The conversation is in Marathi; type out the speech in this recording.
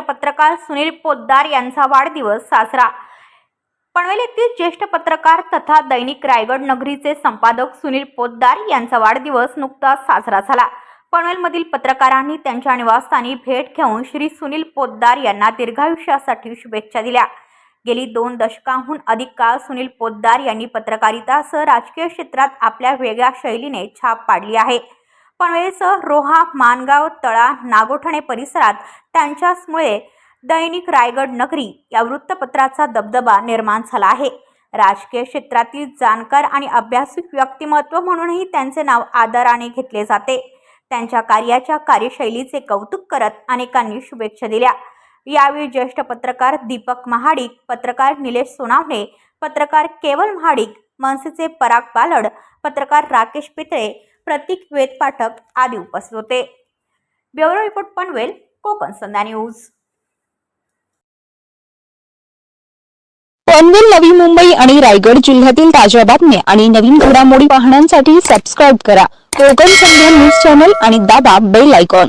पत्रकार सुनील पोद्दार यांचा वाढदिवस साजरा. पनवेल येथील ज्येष्ठ पत्रकार तथा दैनिक रायगड नगरीचे संपादक सुनील पोद्दार यांचा वाढदिवस नुकताच साजरा झाला. पनवेलमधील पत्रकारांनी त्यांच्या निवासस्थानी भेट घेऊन श्री सुनील पोद्दार यांना दीर्घायुष्यासाठी शुभेच्छा दिल्या. गेली दोन दशकांहून अधिक काळ सुनील पोद्दार यांनी पत्रकारितासह राजकीय क्षेत्रात आपल्या वेगळ्या शैलीने छाप पाडली आहे. पनवेलचं रोहा मानगाव तळा नागोठणे परिसरात त्यांच्याचमुळे दैनिक रायगड नगरी या वृत्तपत्राचा दबदबा निर्माण झाला आहे. राजकीय क्षेत्रातील जाणकार आणि अभ्यासिक व्यक्तिमत्व म्हणूनही त्यांचे नाव आदराने घेतले जाते. त्यांच्या कार्याच्या कार्यशैलीचे कौतुक करत अनेकांनी शुभेच्छा दिल्या. यावेळी ज्येष्ठ पत्रकार दीपक महाडिक पत्रकार निलेश सोनावणे पत्रकार केवल महाडिक मनसेचे पराग बालड पत्रकार राकेश पितळे प्रतीक वेदपाठक आदी उपस्थित होते. Bureau report Panvel Kokan Sandhya news. Panvel Navi Mumbai आणि रायगड जिल्ह्यातील ताज्या बातम्या आणि नवीन घडामोडी पाहण्यासाठी सबस्क्राईब करा. कोकण संध्या न्यूज चॅनल आणि दाबा बेल आयकॉन